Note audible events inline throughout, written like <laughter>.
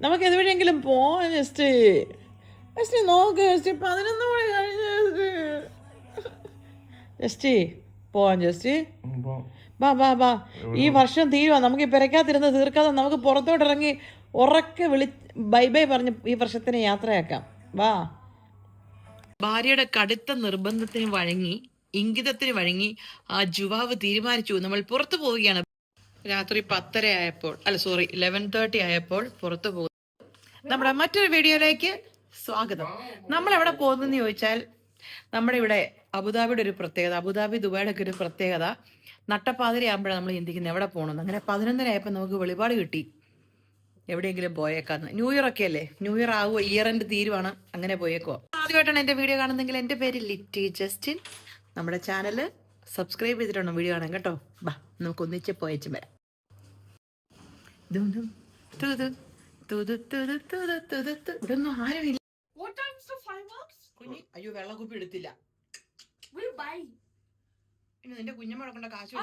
നമുക്ക് എതുവഴിയെങ്കിലും പോവാം എസ്റ്റി ടി. എസ് ടി നോക്ക് എസ്റ്റി പതിനൊന്ന് മണി കഴിഞ്ഞ എസ്റ്റി പോവാൻ പോവാം ജസ്റ്റ് ബാ ബാ ബാ. ഈ വർഷം തീരുവാ. നമുക്ക് ഈ പെരക്കാത്തിരുന്ന് തീർക്കാതെ നമുക്ക് പുറത്തോട്ട് ഇറങ്ങി ഉറക്കെ വിളി ബൈ ബൈ പറഞ്ഞ് ഈ വർഷത്തിന് യാത്രയാക്കാം. വാ. ഭാര്യയുടെ കടുത്ത നിർബന്ധത്തിന് വഴങ്ങി ഇംഗിതത്തിന് വഴങ്ങി ആ ജുവാവ് തീരുമാനിച്ചു. നമ്മൾ പുറത്തു പോവുകയാണ്. രാത്രി പത്തര ആയപ്പോൾ അല്ല സോറി ഇലവൻ തേർട്ടി ആയപ്പോൾ പുറത്തു പോകും നമ്മുടെ മറ്റൊരു വീഡിയോയിലേക്ക് സ്വാഗതം. നമ്മൾ എവിടെ പോകുന്നെന്ന് ചോദിച്ചാൽ നമ്മുടെ ഇവിടെ അബുദാബിയുടെ ഒരു പ്രത്യേകത അബുദാബി ദുബായിയുടെ ഒക്കെ ഒരു പ്രത്യേകത. നട്ടപ്പാതിരി ആകുമ്പോഴാണ് നമ്മൾ ചിന്തിക്കുന്നത് എവിടെ പോകണമെന്ന്. അങ്ങനെ പതിനൊന്നര ആയപ്പോൾ നമുക്ക് വെളിപാട് കിട്ടി. എവിടെയെങ്കിലും പോയേക്കാന്ന്. ന്യൂ ഇയർ ഒക്കെ അല്ലേ? ന്യൂ ഇയർ ആകുമോ ഇയർ എൻഡ് തീരുവാണ്. അങ്ങനെ പോയേക്കോ ആദ്യമായിട്ടാണ് എന്റെ വീഡിയോ കാണുന്നെങ്കിൽ എന്റെ പേര് ലിറ്റി ജസ്റ്റിൻ. നമ്മുടെ ചാനൽ സബ്സ്ക്രൈബ് ചെയ്തിട്ടുണ്ടോ വീഡിയോ കാണാൻ കേട്ടോ. ബാ നമുക്ക് ഒന്നിച്ച് പോയച്ചും വരാം. ആരുമില്ല? കുഞ്ഞി അയ്യോ വെള്ളക്കുപ്പി എടുത്തില്ല. നിന്റെ കുഞ്ഞമ്മ കൊടുക്കേണ്ട കാശ്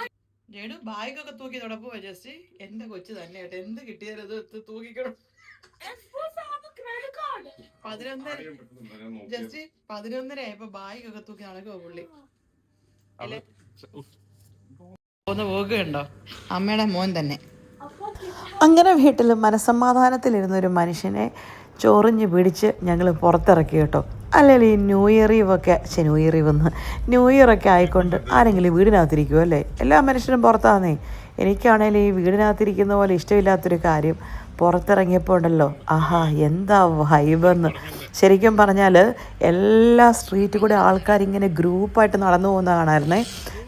ജേണു ബാഗൊക്കെ തൂക്കി തുടപ്പുവാ ജസ്റ്റ് എന്റെ കൊച്ചു തന്നെ കേട്ടോ എന്ത് കിട്ടിയാലും അത് തൂക്കിക്കണം. പതിനൊന്നര ജസ്റ്റ് പതിനൊന്നര ആയപ്പോ ബാഗൊക്കെ തൂക്കി നടക്കുവോ പുള്ളി? ഒന്ന് പോകുകയുണ്ടോ അമ്മയുടെ മോൻ തന്നെ. അങ്ങനെ വീട്ടിൽ മനസമാധാനത്തിലിരുന്ന ഒരു മനുഷ്യനെ ചോറിഞ്ഞ് പിടിച്ച് ഞങ്ങൾ പുറത്തിറക്കി കേട്ടോ. അല്ലെങ്കിൽ ഈ ന്യൂ ഇയർ ഒക്കെ ശരി ന്യൂ ഇയർ ഈവ് ഒന്ന് ന്യൂ ഇയർ ഒക്കെ ആയിക്കൊണ്ട് ആരെങ്കിലും വീടിനകത്തിരിക്കുമോ അല്ലേ എല്ലാ മനുഷ്യരും പുറത്താന്നേ. എനിക്കാണേലും ഈ വീടിനകത്തിരിക്കുന്ന പോലെ ഇഷ്ടമില്ലാത്തൊരു കാര്യം പുറത്തിറങ്ങിയപ്പോൾ ഉണ്ടല്ലോ. ആഹാ എന്താ വൈബെന്ന് ശരിക്കും പറഞ്ഞാൽ എല്ലാ സ്ട്രീറ്റിൽ കൂടെ ആൾക്കാരിങ്ങനെ ഗ്രൂപ്പായിട്ട് നടന്നു പോകുന്ന കാണാമായിരുന്നേ.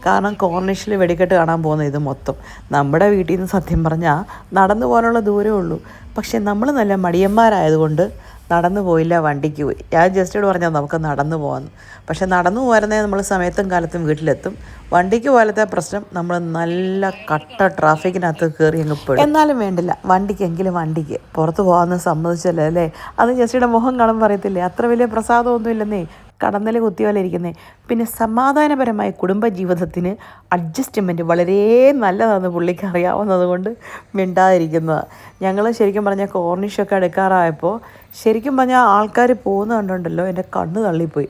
കാരണം കോർണിഷിൽ വെടിക്കെട്ട് കാണാൻ പോകുന്ന ഇത് മൊത്തം. നമ്മുടെ വീട്ടിൽ നിന്ന് സത്യം പറഞ്ഞാൽ നടന്നു പോകാനുള്ള ദൂരമേ ഉള്ളൂ. പക്ഷെ നമ്മൾ നല്ല മടിയന്മാരായതുകൊണ്ട് നടന്നു പോയില്ല വണ്ടിക്ക് പോയി. ഞാൻ ജസ്റ്റോട് പറഞ്ഞാൽ നമുക്ക് നടന്നു പോകാമെന്ന് പക്ഷെ നടന്നു പോരുന്നേ നമ്മൾ സമയത്തും കാലത്തും വീട്ടിലെത്തും. വണ്ടിക്ക് പോലത്തെ പ്രശ്നം നമ്മൾ നല്ല കട്ട ട്രാഫിക്കിനകത്ത് കയറി അങ്ങ് പോയി എന്നാലും വേണ്ടില്ല. വണ്ടിക്കെങ്കിലും വണ്ടിക്ക്. പുറത്ത് പോകാമെന്ന് സമ്മതിച്ചല്ലേ അല്ലേ? അത് ജസ്റ്റിയുടെ മുഖം കാണുമ്പോൾ പറയത്തില്ലേ അത്ര വലിയ പ്രസാദമൊന്നും ഇല്ലെന്നേ കടന്നൽ കുത്തിയ പോലെ ഇരിക്കുന്നേ. പിന്നെ സമാധാനപരമായ കുടുംബജീവിതത്തിന് അഡ്ജസ്റ്റ്മെന്റ് വളരെ നല്ലതാണ് പുള്ളിക്ക് അറിയാവുന്നത് കൊണ്ട് മിണ്ടാതിരിക്കുന്നത്. ഞങ്ങൾ ശരിക്കും പറഞ്ഞാൽ കോർണിഷൊക്കെ എടുക്കാറായപ്പോൾ ശരിക്കും പറഞ്ഞാൽ ആൾക്കാർ പോകുന്ന കണ്ടുണ്ടല്ലോ എന്റെ കണ്ണ് തള്ളിപ്പോയി.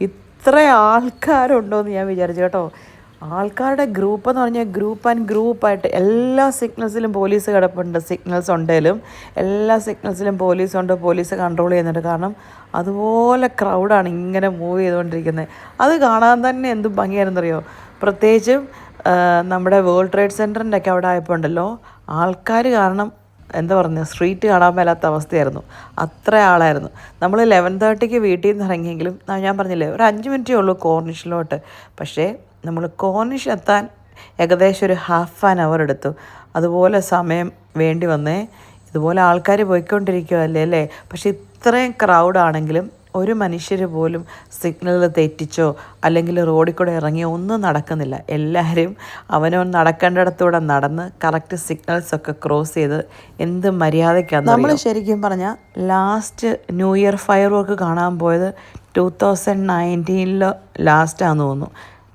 ഇത്ര ആൾക്കാരുണ്ടോ എന്ന് ഞാൻ വിചാരിച്ചു കേട്ടോ. ആൾക്കാരുടെ ഗ്രൂപ്പ് എന്ന് പറഞ്ഞാൽ ഗ്രൂപ്പ് ആൻഡ് ഗ്രൂപ്പായിട്ട് എല്ലാ സിഗ്നൽസിലും പോലീസ് കിടപ്പുണ്ട്. സിഗ്നൽസ് ഉണ്ടെങ്കിലും എല്ലാ സിഗ്നൽസിലും പോലീസ് ഉണ്ട്. പോലീസ് കൺട്രോൾ ചെയ്യുന്നുണ്ട്. കാരണം അതുപോലെ ക്രൗഡാണ് ഇങ്ങനെ മൂവ് ചെയ്തുകൊണ്ടിരിക്കുന്നത്. അത് കാണാൻ തന്നെ എന്ത് ഭംഗിയായിരുന്നറിയോ? പ്രത്യേകിച്ചും നമ്മുടെ വേൾഡ് ട്രേഡ് സെന്ററിന്റെ ഒക്കെ അവിടെ ആയപ്പോൾ ഉണ്ടല്ലോ ആൾക്കാർ കാരണം എന്താ പറയുക സ്ട്രീറ്റ് കാണാൻ മേലാത്ത അവസ്ഥയായിരുന്നു. അത്ര ആളായിരുന്നു. നമ്മൾ ലെവൻ തേർട്ടിക്ക് വീട്ടിൽ നിന്ന് ഇറങ്ങിയെങ്കിലും ഞാൻ പറഞ്ഞില്ലേ ഒരു അഞ്ച് മിനിറ്റേ ഉള്ളൂ കോർണിഷിലോട്ട് പക്ഷേ നമ്മൾ കോർണിഷ് എത്താൻ ഏകദേശം ഒരു ഹാഫ് ആൻ അവർ എടുത്തു. അതുപോലെ സമയം വേണ്ടി വന്നേ. ഇതുപോലെ ആൾക്കാർ പോയിക്കൊണ്ടിരിക്കുകയല്ലേ അല്ലേ? പക്ഷെ ഇത്രയും ക്രൗഡാണെങ്കിലും ഒരു മനുഷ്യർ പോലും സിഗ്നൽ തെറ്റിച്ചോ അല്ലെങ്കിൽ റോഡിൽ കൂടെ ഇറങ്ങിയോ ഒന്നും നടക്കുന്നില്ല. എല്ലാവരും അവനവൻ നടക്കേണ്ടിടത്തൂടെ നടന്ന് കറക്റ്റ് സിഗ്നൽസ് ഒക്കെ ക്രോസ് ചെയ്ത് എന്ത് മര്യാദയ്ക്കാണ് നമ്മൾ ശരിക്കും പറഞ്ഞാൽ last new year fire work കാണാൻ പോയത് ടൂ തൗസൻഡ് നയന്റീനിൽ ലാസ്റ്റാന്ന് തോന്നുന്നു.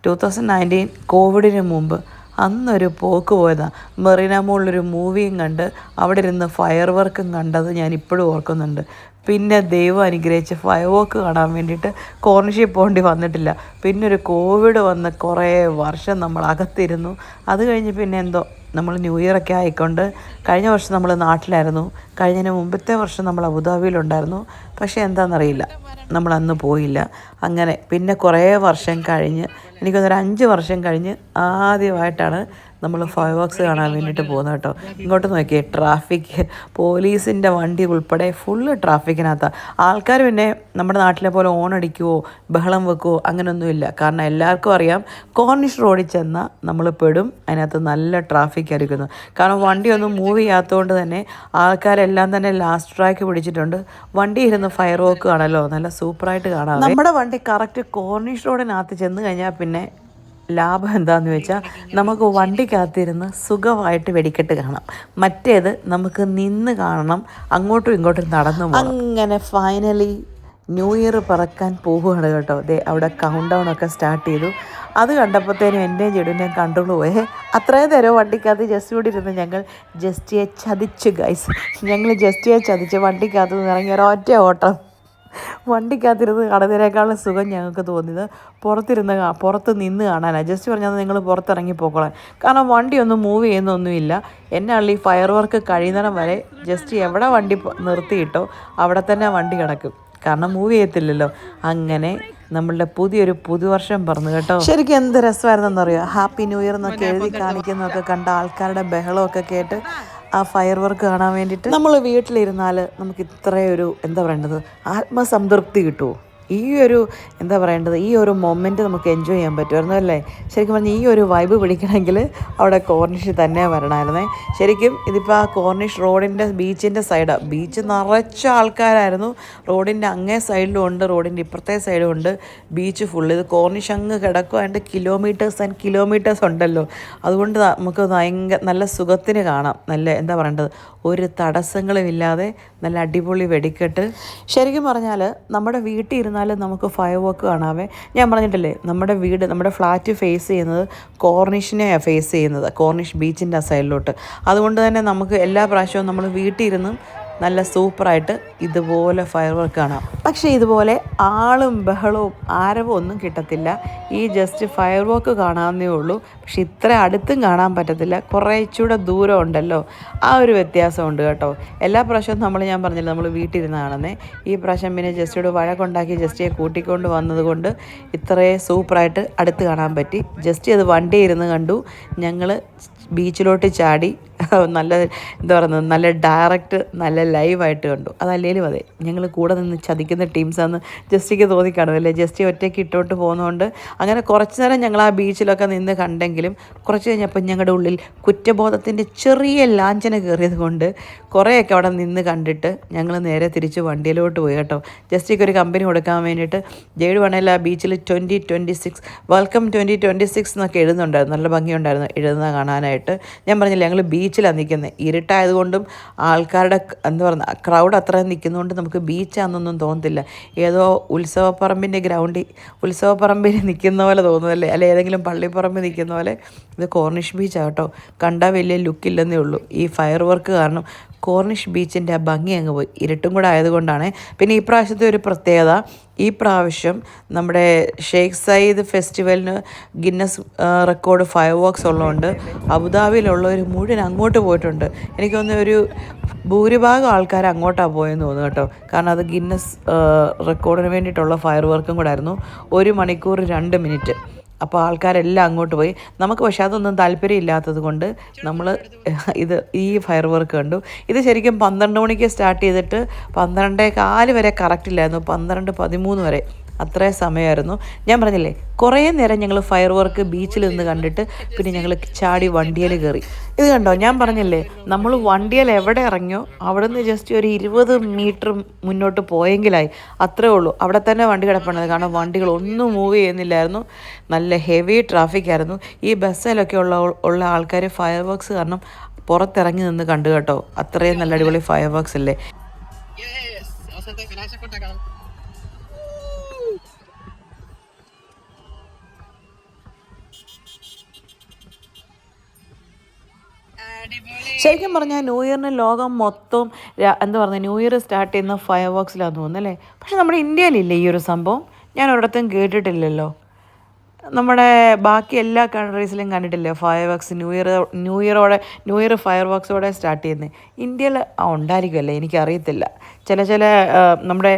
ടൂ തൗസൻഡ് നയന്റീൻ കോവിഡിന് മുമ്പ് അന്നൊരു പോക്ക് പോയതാണ് മെറീന മോളിലൊരു മൂവിയും കണ്ട് അവിടെ ഇരുന്ന് ഫയർ വർക്കും കണ്ടത് ഞാൻ ഇപ്പോഴും ഓർക്കുന്നുണ്ട്. പിന്നെ ദൈവം അനുഗ്രഹിച്ച് ഫയർ വർക്ക് കാണാൻ വേണ്ടിയിട്ട് കോർണർഷിപ്പ് പോകേണ്ടി വന്നിട്ടില്ല. പിന്നെ ഒരു കോവിഡ് വന്ന് കുറേ വർഷം നമ്മൾ അകത്തിരുന്നു. അത് കഴിഞ്ഞ് പിന്നെ എന്തോ നമ്മൾ ന്യൂ ഇയർ ഒക്കെ ആയിക്കൊണ്ട് കഴിഞ്ഞ വർഷം നമ്മൾ നാട്ടിലായിരുന്നു. കഴിഞ്ഞതിന് മുമ്പത്തെ വർഷം നമ്മൾ അബുദാബിയിലുണ്ടായിരുന്നു. പക്ഷേ എന്താണെന്നറിയില്ല നമ്മൾ അന്ന് പോയില്ല. അങ്ങനെ പിന്നെ കുറേ വർഷം കഴിഞ്ഞ് എനിക്കൊന്നൊരു അഞ്ച് വർഷം കഴിഞ്ഞ് ആദ്യമായിട്ടാണ് നമ്മൾ ഫയർ വർക്ക്സ് കാണാൻ വേണ്ടിയിട്ട് പോകുന്നത് കേട്ടോ. ഇങ്ങോട്ട് നോക്കിയേ ട്രാഫിക് പോലീസിന്റെ വണ്ടി ഉൾപ്പെടെ ഫുള്ള് ട്രാഫിക്കിനകത്താണ് ആൾക്കാർ പിന്നെ നമ്മുടെ നാട്ടിലെ പോലെ ഓണടിക്കുവോ ബഹളം വെക്കുവോ അങ്ങനെയൊന്നുമില്ല കാരണം എല്ലാവർക്കും അറിയാം കോർണിഷ് റോഡിൽ ചെന്നാൽ നമ്മൾ പെടും അതിനകത്ത് നല്ല ട്രാഫിക് ആയിരിക്കുന്നു. കാരണം വണ്ടിയൊന്നും മൂവ് ചെയ്യാത്തതുകൊണ്ട് തന്നെ ആൾക്കാരെല്ലാം തന്നെ ലാസ്റ്റ് ട്രാക്ക് പിടിച്ചിട്ടുണ്ട്. വണ്ടി ഇരുന്ന് ഫയർ വർക്ക് കാണല്ലോ നല്ല സൂപ്പറായിട്ട് കാണാം. നമ്മുടെ വണ്ടി കറക്റ്റ് കോർണിഷ് റോഡിനകത്ത് ചെന്ന് കഴിഞ്ഞാൽ പിന്നെ ലാഭം എന്താന്ന് വെച്ചാൽ നമുക്ക് വണ്ടിക്കകത്തിരുന്ന് സുഖമായിട്ട് വെടിക്കെട്ട് കാണാം. മറ്റേത് നമുക്ക് നിന്ന് കാണണം അങ്ങോട്ടും ഇങ്ങോട്ടും നടന്നു അങ്ങനെ ഫൈനലി ന്യൂ ഇയർ പറക്കാൻ പോവുകയാണ് കേട്ടോ. ദേ അവിടെ കൗണ്ട് ഡൗൺ ഒക്കെ സ്റ്റാർട്ട് ചെയ്തു. അത് കണ്ടപ്പോഴത്തേനും എന്റെയും ഞാൻ കൺട്രോൾ പോയേ. അത്രയും നേരം വണ്ടിക്കകത്ത് ജസ്റ്റ് കൂടി ഇരുന്ന് ഞങ്ങൾ ജസ്റ്റിയെ ചതിച്ചു ഗൈസ് ഞങ്ങൾ ജസ്റ്റിയെ ചതിച്ച് വണ്ടിക്കകത്ത് നിന്ന് ഇറങ്ങി ഒരൊറ്റ ഓട്ടം. വണ്ടിക്കകത്തിരുന്ന് കാണുന്നതിനേക്കാളും സുഖം ഞങ്ങൾക്ക് തോന്നിയത് പുറത്തിരുന്ന് പുറത്ത് നിന്ന് കാണാനാണ് ജസ്റ്റ് പറഞ്ഞാൽ നിങ്ങൾ പുറത്തിറങ്ങി പോക്കോളാൻ. കാരണം വണ്ടി ഒന്നും മൂവ് ചെയ്യുന്നൊന്നുമില്ല. എന്നെ ഈ ഫയർ വർക്ക് കഴിയുന്നിടം വരെ ജസ്റ്റ് എവിടെ വണ്ടി നിർത്തിയിട്ടോ അവിടെ തന്നെ വണ്ടി കിടക്കും. കാരണം മൂവ് ചെയ്യത്തില്ലല്ലോ. അങ്ങനെ നമ്മളുടെ പുതിയൊരു പുതുവർഷം പറഞ്ഞു കേട്ടോ. ശരിക്കും എന്ത് രസമായിരുന്നെന്നറിയോ? ഹാപ്പി ന്യൂ ഇയർ എന്നൊക്കെ എഴുതി കാണിക്കുന്നതൊക്കെ കണ്ട ആൾക്കാരുടെ ബഹളമൊക്കെ കേട്ട് ആ ഫയർ വർക്ക് കാണാൻ വേണ്ടിയിട്ട്. നമ്മൾ വീട്ടിലിരുന്നാൽ നമുക്ക് ഇത്രയൊരു എന്താ പറയേണ്ടത് ആത്മസംതൃപ്തി കിട്ടുമോ ഈ ഒരു എന്താ പറയേണ്ടത് ഈ ഒരു മൊമെന്റ് നമുക്ക് എൻജോയ് ചെയ്യാൻ പറ്റുമായിരുന്നു അല്ലേ? ശരിക്കും പറഞ്ഞാൽ ഈ ഒരു വൈബ് പിടിക്കണമെങ്കിൽ അവിടെ കോർണിഷ് തന്നെ വരണമായിരുന്നേ. ശരിക്കും ഇതിപ്പോൾ ആ കോർണിഷ് റോഡിന്റെ ബീച്ചിന്റെ സൈഡാണ് ബീച്ച് നിറച്ച ആൾക്കാരായിരുന്നു. റോഡിന്റെ അങ്ങേ സൈഡിലും ഉണ്ട് റോഡിന്റെ ഇപ്പുറത്തെ സൈഡും ഉണ്ട് ബീച്ച് ഫുള്ള് ഇത് കോർണിഷ് അങ്ങ് കിടക്കുക അതിന്റെ കിലോമീറ്റേഴ്സ് ആൻഡ് കിലോമീറ്റേഴ്സ് ഉണ്ടല്ലോ. അതുകൊണ്ട് നമുക്ക് ഭയങ്കര നല്ല സുഖത്തിന് കാണാം നല്ല എന്താ പറയേണ്ടത് ഒരു തടസ്സങ്ങളും ഇല്ലാതെ നല്ല അടിപൊളി വെടിക്കെട്ട്. ശരിക്കും പറഞ്ഞാൽ നമ്മുടെ വീട്ടിൽ ഇരുന്നാലും നമുക്ക് ഫയർ വർക്ക് കാണാവേ. ഞാൻ പറഞ്ഞിട്ടില്ലേ നമ്മുടെ വീട് നമ്മുടെ ഫ്ലാറ്റ് ഫേസ് ചെയ്യുന്നത് കോർണിഷിനെയാണ് ഫേസ് ചെയ്യുന്നത് കോർണിഷ് ബീച്ചിന്റെ ആ സൈഡിലോട്ട് അതുകൊണ്ട് തന്നെ നമുക്ക് എല്ലാ പ്രാവശ്യവും നമ്മൾ വീട്ടിൽ ഇരുന്നും നല്ല സൂപ്പറായിട്ട് ഇതുപോലെ ഫയർ വർക്ക് കാണാം. പക്ഷേ ഇതുപോലെ ആളും ബഹളവും ആരവും ഒന്നും കിട്ടത്തില്ല. ഈ ജസ്റ്റ് ഫയർ വർക്ക് കാണാവുന്നേ ഉള്ളൂ. പക്ഷെ ഇത്ര അടുത്തും കാണാൻ പറ്റത്തില്ല. കുറേച്ചൂടെ ദൂരം ഉണ്ടല്ലോ. ആ ഒരു വ്യത്യാസമുണ്ട് കേട്ടോ. എല്ലാ പ്രാവശ്യവും നമ്മൾ ഞാൻ പറഞ്ഞില്ല നമ്മൾ വീട്ടിലിരുന്ന് കാണുന്നേ. ഈ പ്രാവശ്യം പിന്നെ ജസ്റ്റിയോട് വഴക്കുണ്ടാക്കി ജസ്റ്റിയെ കൂട്ടിക്കൊണ്ട് വന്നതുകൊണ്ട് ഇത്രയും സൂപ്പറായിട്ട് അടുത്ത് കാണാൻ പറ്റി. ജസ്റ്റ് അത് വണ്ടി ഇരുന്ന് കണ്ടു. ഞങ്ങൾ ബീച്ചിലോട്ട് ചാടി <laughs> നല്ല എന്താ പറയുന്നത് നല്ല ഡയറക്റ്റ് നല്ല ലൈവായിട്ട് കണ്ടു. അതല്ലേലും അതെ ഞങ്ങൾ കൂടെ നിന്ന് ചതിക്കുന്ന ടീംസാന്ന് ജസ്റ്റിക്ക് തോന്നിക്കാണും അല്ലേ? ജസ്റ്റി ഒറ്റയ്ക്ക് ഇട്ടോട്ട് പോകുന്നതുകൊണ്ട് അങ്ങനെ കുറച്ച് നേരം ഞങ്ങൾ ആ ബീച്ചിലൊക്കെ നിന്ന് കണ്ടെങ്കിലും കുറച്ച് കഴിഞ്ഞപ്പോൾ ഞങ്ങളുടെ ഉള്ളിൽ കുറ്റബോധത്തിന്റെ ചെറിയ ലാഞ്ചന കയറിയത് കൊണ്ട് കുറേയൊക്കെ അവിടെ നിന്ന് കണ്ടിട്ട് ഞങ്ങൾ നേരെ തിരിച്ച് വണ്ടിയിലോട്ട് പോയി കേട്ടോ. ജസ്റ്റിക്ക് ഒരു കമ്പനി കൊടുക്കാൻ വേണ്ടിയിട്ട് ജേഡ് വേണേൽ ആ ബീച്ചിൽ twenty twenty six welcome twenty twenty six എന്നൊക്കെ എഴുതുന്നുണ്ടായിരുന്നു. നല്ല ഭംഗിയുണ്ടായിരുന്നു എഴുതുന്നത് കാണാനായിട്ട്. ഞാൻ പറഞ്ഞില്ല ഞങ്ങൾ ബീച്ചിലാണ് നിൽക്കുന്നത്. ഇരുട്ടായതുകൊണ്ടും ആൾക്കാരുടെ എന്ന് പറയുക ക്രൗഡ് അത്ര നിൽക്കുന്നതുകൊണ്ട് നമുക്ക് ബീച്ചാണെന്നൊന്നും തോന്നത്തില്ല. ഏതോ ഉത്സവപ്പറമ്പിന്റെ ഗ്രൗണ്ടിൽ ഉത്സവപ്പറമ്പിൽ നിൽക്കുന്ന പോലെ തോന്നുമല്ലേ അല്ലെ ഏതെങ്കിലും പള്ളിപ്പറമ്പിൽ നിൽക്കുന്ന പോലെ? ഇത് കോർണിഷ് ബീച്ചാണ് കേട്ടോ. കണ്ടാൽ വലിയ ലുക്കില്ലെന്നേ ഉള്ളൂ. ഈ ഫയർ വർക്ക് കാരണം കോർണിഷ് ബീച്ചിന്റെ ആ ഭംഗി അങ്ങ് പോയി. ഇരുട്ടും കൂടെ ആയതുകൊണ്ടാണ്. പിന്നെ ഈ പ്രാവശ്യത്തെ ഒരു പ്രത്യേകത ഈ പ്രാവശ്യം നമ്മുടെ ഷെയ്ഖ് സയ്യിദ് ഫെസ്റ്റിവലിന് ഗിന്നസ് റെക്കോർഡ് ഫയർ വർക്ക്സ് ഉള്ളതുകൊണ്ട് അബുദാബിയിലുള്ളവർ മുഴുവൻ അങ്ങോട്ട് പോയിട്ടുണ്ട്. എനിക്ക് തോന്നുന്നു ഒരു ഭൂരിഭാഗം ആൾക്കാർ അങ്ങോട്ടാണ് പോയെന്ന് തോന്നുന്നു കേട്ടോ. കാരണം അത് ഗിന്നസ് റെക്കോർഡിന് വേണ്ടിയിട്ടുള്ള ഫയർ വർക്കും കൂടെ ആയിരുന്നു. ഒരു മണിക്കൂർ രണ്ട് മിനിറ്റ്. അപ്പോൾ ആൾക്കാരെല്ലാം അങ്ങോട്ട് പോയി. നമുക്ക് പക്ഷെ അതൊന്നും താല്പര്യമില്ലാത്തത് കൊണ്ട് നമ്മൾ ഇത് ഈ ഫയർ വർക്ക് കണ്ടു. ഇത് ശരിക്കും പന്ത്രണ്ട് മണിക്ക് സ്റ്റാർട്ട് ചെയ്തിട്ട് പന്ത്രണ്ടേ കാൽ വരെ കറക്റ്റ് ഇല്ലായിരുന്നു. പന്ത്രണ്ട് പതിമൂന്ന് വരെ. അത്രയും സമയമായിരുന്നു. ഞാൻ പറഞ്ഞില്ലേ കുറേ നേരം ഞങ്ങൾ ഫയർ വർക്ക് ബീച്ചിൽ നിന്ന് കണ്ടിട്ട് പിന്നെ ഞങ്ങൾ ചാടി വണ്ടിയിൽ കയറി. ഇത് കണ്ടോ? ഞാൻ പറഞ്ഞില്ലേ നമ്മൾ വണ്ടിയിൽ എവിടെ ഇറങ്ങിയോ അവിടെ നിന്ന് ജസ്റ്റ് ഒരു ഇരുപത് മീറ്റർ മുന്നോട്ട് പോയെങ്കിലായി. അത്രേ ഉള്ളൂ. അവിടെ തന്നെ വണ്ടി കിടപ്പുണ്ടത് കാരണം വണ്ടികൾ ഒന്നും മൂവ് ചെയ്യുന്നില്ലായിരുന്നു. നല്ല ഹെവി ട്രാഫിക് ആയിരുന്നു. ഈ ബസ്സിലൊക്കെ ഉള്ള ഉള്ള ആൾക്കാർ ഫയർ വർക്ക്സ് കാരണം പുറത്തിറങ്ങി നിന്ന് കണ്ടു കേട്ടോ. അത്രയും നല്ല അടിപൊളി ഫയർ വർക്ക്സ് അല്ലേ? Yes! Ausente, gracias ശരിക്കും പറഞ്ഞാൽ ന്യൂ ഇയറിന് ലോകം മൊത്തം എന്താ പറയുക ന്യൂ ഇയർ സ്റ്റാർട്ട് ചെയ്യുന്ന ഫയർ വർക്ക്സിലാന്ന് തോന്നുന്നു അല്ലേ പക്ഷേ നമ്മുടെ ഇന്ത്യയിലില്ല ഈ ഒരു സംഭവം? ഞാൻ ഒരിടത്തും കേട്ടിട്ടില്ലല്ലോ. നമ്മുടെ ബാക്കി എല്ലാ കൺട്രീസിലും കണ്ടിട്ടില്ലേ fire works new year new ഇയറോടെ new year fire വർക്ക്സോടെ സ്റ്റാർട്ട് ചെയ്യുന്നത് ഇന്ത്യയിൽ ഉണ്ടായിരിക്കുമല്ലേ എനിക്കറിയത്തില്ല. ചില ചില നമ്മുടെ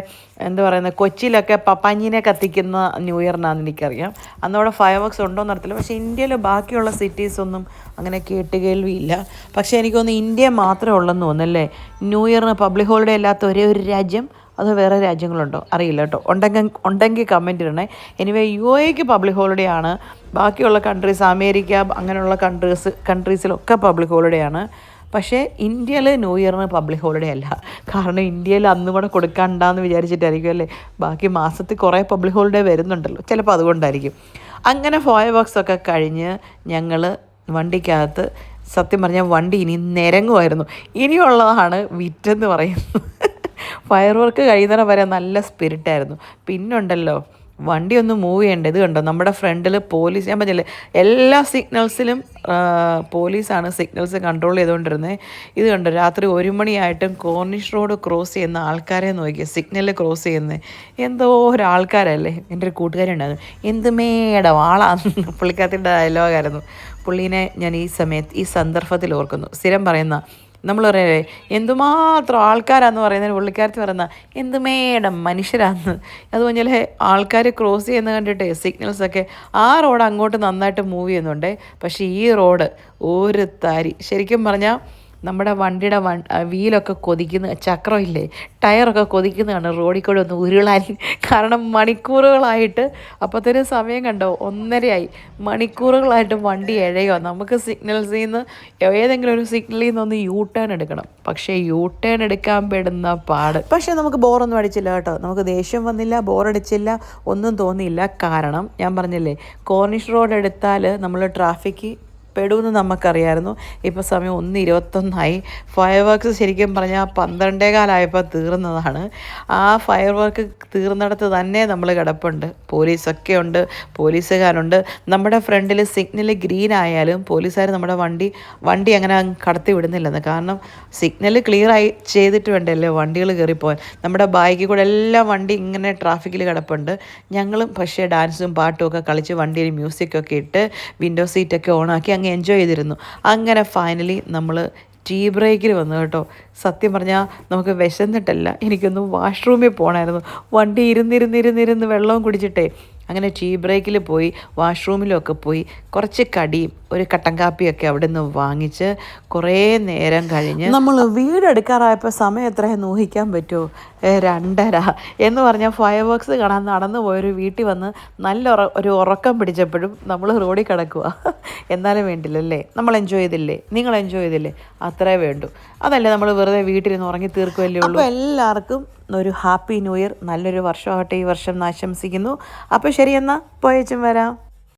എന്താ പറയുന്നത് കൊച്ചിയിലൊക്കെ പപ്പാഞ്ഞിനെ കത്തിക്കുന്ന ന്യൂ ഇയറിനാന്ന് എനിക്കറിയാം. അന്നവിടെ ഫയർ വർക്ക്സ് ഉണ്ടോ എന്നറിയത്തില്ല പക്ഷേ ഇന്ത്യയിൽ ബാക്കിയുള്ള സിറ്റീസൊന്നും അങ്ങനെ കേട്ടുകേൾവിയില്ല പക്ഷേ എനിക്കൊന്ന് ഇന്ത്യ മാത്രമേ ഉള്ളെന്ന് തോന്നുന്നല്ലേ? ന്യൂ ഇയറിന് പബ്ലിക് ഹോളിഡേ അല്ലാത്ത ഒരേ ഒരു രാജ്യം അത് വേറെ രാജ്യങ്ങളുണ്ടോ? അറിയില്ല കേട്ടോ. ഉണ്ടെങ്കിൽ ഉണ്ടെങ്കിൽ കമന്റ് ഇടണേ. Anyway U K public holiday ആണ്. ബാക്കിയുള്ള കൺട്രീസ് അമേരിക്ക അങ്ങനെയുള്ള കൺട്രീസ് കൺട്രീസിലൊക്കെ പബ്ലിക് ഹോളിഡേ ആണ്. പക്ഷേ ഇന്ത്യയിൽ ന്യൂ ഇയറിന് പബ്ലിക് ഹോളിഡേ അല്ല. കാരണം ഇന്ത്യയിൽ അന്നും കൂടെ കൊടുക്കണ്ടെന്ന് വിചാരിച്ചിട്ടായിരിക്കും അല്ലേ? ബാക്കി മാസത്തിൽ കുറേ പബ്ലിക് ഹോളിഡേ വരുന്നുണ്ടല്ലോ. ചിലപ്പോൾ അതുകൊണ്ടായിരിക്കും. അങ്ങനെ ഫോയ ഒക്കെ കഴിഞ്ഞ് ഞങ്ങൾ വണ്ടിക്കകത്ത് സത്യം പറഞ്ഞാൽ വണ്ടി ഇനി നിരങ്ങുമായിരുന്നു. ഇനിയുള്ളതാണ് വിറ്റെന്ന് പറയുന്നത്. ഫയർ വർക്ക് കഴിയുന്ന വരെ നല്ല സ്പിരിറ്റായിരുന്നു. പിന്നുണ്ടല്ലോ വണ്ടി ഒന്ന് മൂവ് ചെയ്യേണ്ടത് ഇത് കണ്ടോ? നമ്മുടെ ഫ്രണ്ടിൽ പോലീസ് ഞാൻ പറഞ്ഞില്ലേ എല്ലാ സിഗ്നൽസിലും പോലീസാണ് സിഗ്നൽസ് കൺട്രോൾ ചെയ്തുകൊണ്ടിരുന്നത് ഇത് കണ്ടോ രാത്രി ഒരു മണിയായിട്ടും കോർണിഷ് റോഡ് ക്രോസ് ചെയ്യുന്ന ആൾക്കാരെ നോക്കിയ സിഗ്നൽ ക്രോസ് ചെയ്യുന്നത് എന്തോ ഒരാൾക്കാരല്ലേ എന്റെ ഒരു കൂട്ടുകാരുണ്ടായിരുന്നു എന്ത് മേടം ആളാന്ന് പുള്ളിക്കാത്തിന്റെ ഡയലോഗായിരുന്നു പുള്ളീനെ ഞാൻ ഈ സമയത്ത് ഈ സന്ദർഭത്തിൽ ഓർക്കുന്നു. സ്ഥിരം പറയുന്ന നമ്മൾ പറയേ എന്തുമാത്രം ആൾക്കാരാന്ന് പറയുന്നതിന് പുള്ളിക്കാരത്തി പറയുന്ന എന്ത് മേടം മനുഷ്യരാന്ന്. അത് പറഞ്ഞാൽ ആൾക്കാർ ക്രോസ് ചെയ്യുന്ന കണ്ടിട്ട് സിഗ്നൽസൊക്കെ ആ റോഡ് അങ്ങോട്ട് നന്നായിട്ട് മൂവ് ചെയ്യുന്നുണ്ട്. പക്ഷേ ഈ റോഡ് ഒരു തരി. ശരിക്കും പറഞ്ഞാൽ നമ്മുടെ വണ്ടിയുടെ വൺ വീലൊക്കെ കൊതിക്കുന്ന ചക്രം ഇല്ലേ ടയറൊക്കെ കൊതിക്കുന്നതാണ്. റോഡിൽ കൂടെ ഒന്ന് ഉരുളാൻ. കാരണം മണിക്കൂറുകളായിട്ട് അപ്പോഴത്തേനും സമയം കണ്ടോ? ഒന്നരയായി. മണിക്കൂറുകളായിട്ട് വണ്ടി എഴയോ നമുക്ക് സിഗ്നൽസിൽ നിന്ന് ഏതെങ്കിലും ഒരു സിഗ്നലിൽ നിന്ന് ഒന്ന് യൂ ടേൺ എടുക്കണം. പക്ഷേ യൂ ടേൺ എടുക്കാൻ പെടുന്ന പാട്. പക്ഷേ നമുക്ക് ബോറൊന്നും അടിച്ചില്ല കേട്ടോ. നമുക്ക് ദേഷ്യം വന്നില്ല ബോറടിച്ചില്ല ഒന്നും തോന്നിയില്ല. കാരണം ഞാൻ പറഞ്ഞില്ലേ കോർണിഷ് റോഡ് എടുത്താൽ നമ്മൾ ട്രാഫിക്ക് പെടുമെന്ന് നമുക്കറിയാമായിരുന്നു ഇപ്പോൾ സമയം ഒന്ന് ഇരുപത്തൊന്നായി ഫയർ വർക്ക്സ് ശരിക്കും പറഞ്ഞാൽ പന്ത്രണ്ടേ കാലമായപ്പോൾ തീർന്നതാണ്. ആ ഫയർ വർക്ക് തീർന്നിടത്ത് തന്നെ നമ്മൾ കിടപ്പുണ്ട്. പോലീസൊക്കെ ഉണ്ട് പോലീസുകാരുണ്ട്. നമ്മുടെ ഫ്രണ്ടിൽ സിഗ്നൽ ഗ്രീൻ ആയാലും പോലീസുകാർ നമ്മുടെ വണ്ടി വണ്ടി അങ്ങനെ അങ്ങ് കടത്തി വിടുന്നില്ലെന്ന്. കാരണം സിഗ്നൽ ക്ലിയർ ആയി ചെയ്തിട്ട് വേണ്ടല്ലോ വണ്ടികൾ കയറിപ്പോകാൻ നമ്മുടെ ബാക്കിൽ കൂടെ എല്ലാ വണ്ടി ഇങ്ങനെ ട്രാഫിക്കിൽ കിടപ്പുണ്ട്. ഞങ്ങളും പക്ഷേ ഡാൻസും പാട്ടും ഒക്കെ കളിച്ച് വണ്ടിയിൽ മ്യൂസിക്കൊക്കെ ഇട്ട് വിൻഡോ സീറ്റൊക്കെ ഓണാക്കി അങ്ങ് എൻജോയ് ചെയ്തിരുന്നു. അങ്ങനെ ഫൈനലി നമ്മൾ ടീ ബ്രേക്കിൽ വന്നു കേട്ടോ. സത്യം പറഞ്ഞാൽ നമുക്ക് വിശന്നിട്ടല്ല എനിക്കൊന്ന് വാഷ്റൂമിൽ പോകണമായിരുന്നു വണ്ടി ഇരുന്നിരുന്നിരുന്നിരുന്ന് വെള്ളവും കുടിച്ചിട്ടേ അങ്ങനെ ടീ ബ്രേക്കിൽ പോയി വാഷ്റൂമിലൊക്കെ പോയി കുറച്ച് കടിയും ഒരു കട്ടൻ കാപ്പിയൊക്കെ അവിടെ നിന്ന് വാങ്ങിച്ച് കുറേ നേരം കഴിഞ്ഞ് നമ്മൾ വീടെടുക്കാറായപ്പോൾ സമയം എത്രയെന്ന് ഊഹിക്കാൻ പറ്റുമോ? രണ്ടര എന്ന് പറഞ്ഞാൽ ഫയർ വർക്ക്സ് കാണാൻ നടന്നു പോയൊരു വീട്ടിൽ വന്ന് നല്ല ഒരു ഉറക്കം പിടിച്ചപ്പോഴും നമ്മൾ റോഡിൽ കിടക്കുക. എന്നാലും വേണ്ടില്ലല്ലേ? നമ്മൾ എൻജോയ് ചെയ്തില്ലേ? നിങ്ങൾ എൻജോയ് ചെയ്തില്ലേ? അത്രേ വേണ്ടു. അതല്ലേ നമ്മൾ വെറുതെ വീട്ടിലിരുന്ന് ഉറങ്ങി തീർക്കുമല്ലേ ഉള്ളൂ. എല്ലാവർക്കും ഒരു ഹാപ്പി ന്യൂ ഇയർ നല്ലൊരു വർഷമാകട്ടെ ഈ വർഷം ആശംസിക്കുന്നു. അപ്പോൾ ശരി എന്നാൽ പോയച്ചും വരാം.